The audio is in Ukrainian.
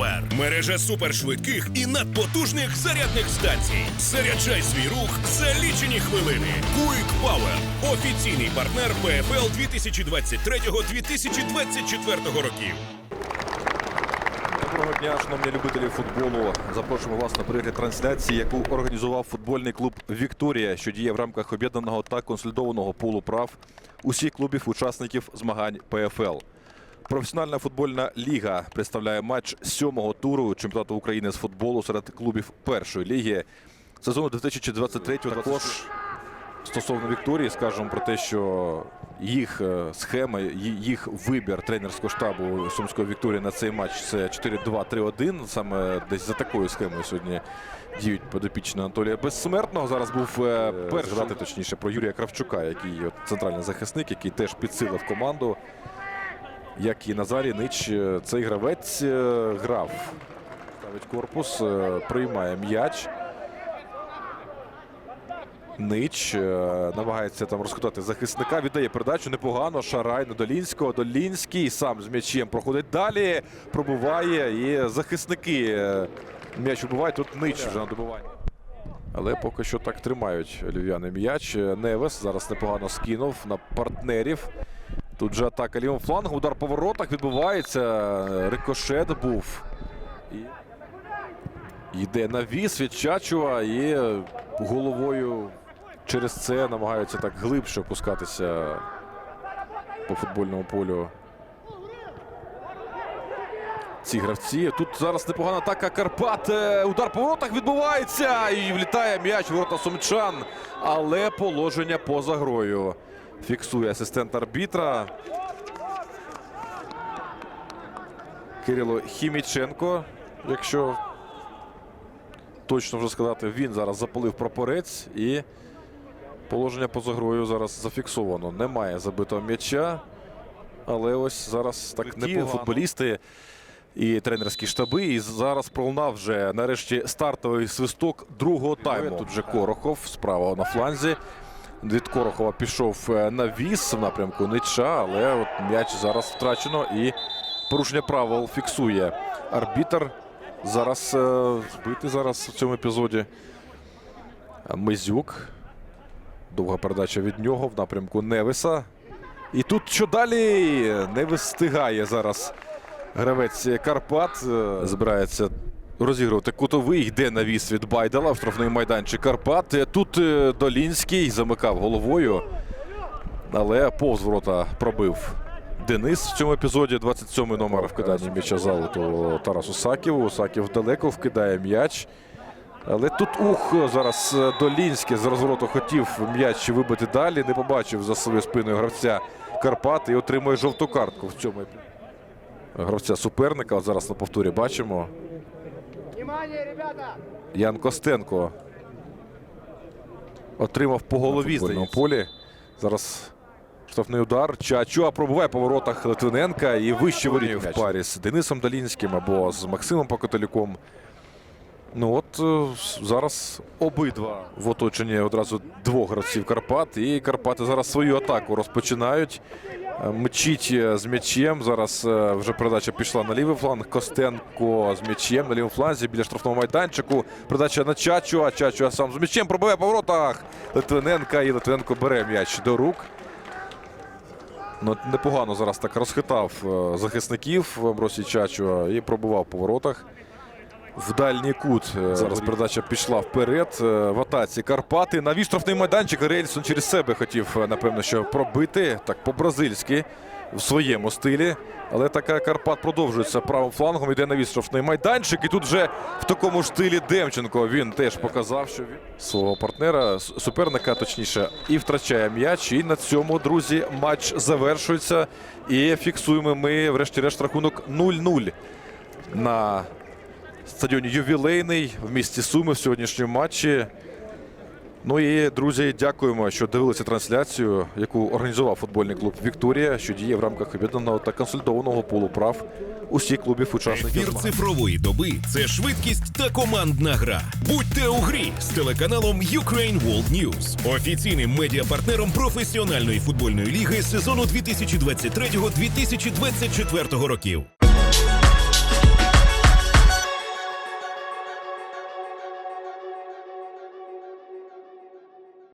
Power – мережа супершвидких і надпотужних зарядних станцій. Заряджай свій рух за лічені хвилини. Quick Power – офіційний партнер ПФЛ 2023-2024 років. Доброго дня, шановні любителі футболу. Запрошуємо вас на перегляд трансляції, яку організував футбольний клуб Вікторія, що діє в рамках об'єднаного та консолідованого пулу прав усіх клубів учасників змагань ПФЛ. Професіональна футбольна ліга представляє матч сьомого туру чемпіонату України з футболу серед клубів першої ліги сезону 2023 Також стосовно Вікторії, скажемо про те, що їх е, схема, їх вибір тренерського штабу Сумської Вікторії на цей матч це 4-2-3-1. Саме десь за такою схемою сьогодні діють підопічні Анатолія Безсмертного. Зараз був е, перший згадати точніше про Юрія Кравчука, який центральний захисник, який теж підсилив команду. Як і Назарій Нич, е, цей гравець е, грав. Ставить корпус, е, приймає м'яч. Нич намагається там розхитати захисника. Віддає передачу непогано. Шарай на Долінського. Долінський сам з м'ячем проходить далі. Пробуває. І захисники м'яч вибивають. Тут Нич вже на добуванні. Але поки що так тримають львів'яни м'яч. Невес зараз непогано скинув на партнерів. Тут же атака лівим флангом. Удар по воротах відбувається. Рикошет був. Йде навіс від Чачуа і головою через це намагаються так глибше опускатися по футбольному полю. Ці гравці. Тут зараз непогана атака Карпат. Удар по воротах відбувається. І влітає м'яч ворота сумчан. Але положення поза грою. Фіксує асистент арбітра. Кирило Хіміченко. Якщо точно вже сказати, він зараз запалив прапорець і положення поза грою зараз зафіксовано. Немає забитого м'яча. Але ось зараз так не Києва, футболісти і тренерські штаби. І зараз пролунав вже нарешті стартовий свисток другого тайму. Тут вже Корохов справа на фланзі. Від Корохова пішов е, навіс в напрямку Нича, але от м'яч зараз втрачено і порушення правил фіксує арбітр. Зараз е, збитий зараз в цьому епізоді. Мизюк. Довга передача від нього в напрямку Невеса. І тут що далі? Не встигає зараз гравець Карпат. Е, Збирається розігрувати кутовий. Йде навіс від Байдала в штрафний майданчик Карпат. Е, Тут е, Долінський замикав головою. Але повз ворота пробив Денис в цьому епізоді. 27-й номер вкидання м'яча залиту Тарасу Саківу. Саків далеко вкидає м'яч. Але тут ух, зараз е, Долінський з розвороту хотів м'яч вибити далі. Не побачив за своєю спиною гравця Карпат і отримує жовту картку в цьому гравця суперника. Зараз на повторі бачимо. Внимание, ребята! Ян Костенко отримав по голові здається. полі. Зараз штрафний удар. Чачуа пробуває по воротах Литвиненка і вище воріт в парі з Денисом Долінським або з Максимом Покотелюком. Ну от е, зараз обидва в оточенні одразу двох гравців Карпат. І Карпати зараз свою атаку розпочинають. Е, Мчить е, з м'ячем. Зараз е, вже передача пішла на лівий фланг. Костенко з м'ячем на лівому фланзі біля штрафного майданчику. Передача на Чачуа. Чачуа сам з м'ячем пробиває по воротах. Литвиненка і Литвиненко бере м'яч до рук. Ну, непогано зараз так розхитав захисників Амбросій Чачуа і пробував по воротах. В дальній кут е, зараз передача пішла вперед. Е, В атаці Карпати. Навіс штрафний майданчик. Рельсон через себе хотів, е, напевно, що пробити. Так по-бразильськи в своєму стилі. Але така Карпат продовжується правим флангом. Йде навіс штрафний майданчик. І тут вже в такому ж стилі Демченко він теж показав, що він свого партнера, суперника, точніше, і втрачає м'яч. І на цьому, друзі, матч завершується. І фіксуємо ми, врешті-решт, рахунок 0-0 на стадіоні ювілейний в місті Суми в сьогоднішньому матчі. Ну і друзі, дякуємо, що дивилися трансляцію, яку організував футбольний клуб Вікторія, що діє в рамках об'єднаного та консолідованого пулу прав усіх клубів учасників. Ефір цифрової доби це швидкість та командна гра. Будьте у грі з телеканалом Ukraine World News, офіційним медіапартнером професіональної футбольної ліги сезону 2023-2024 років.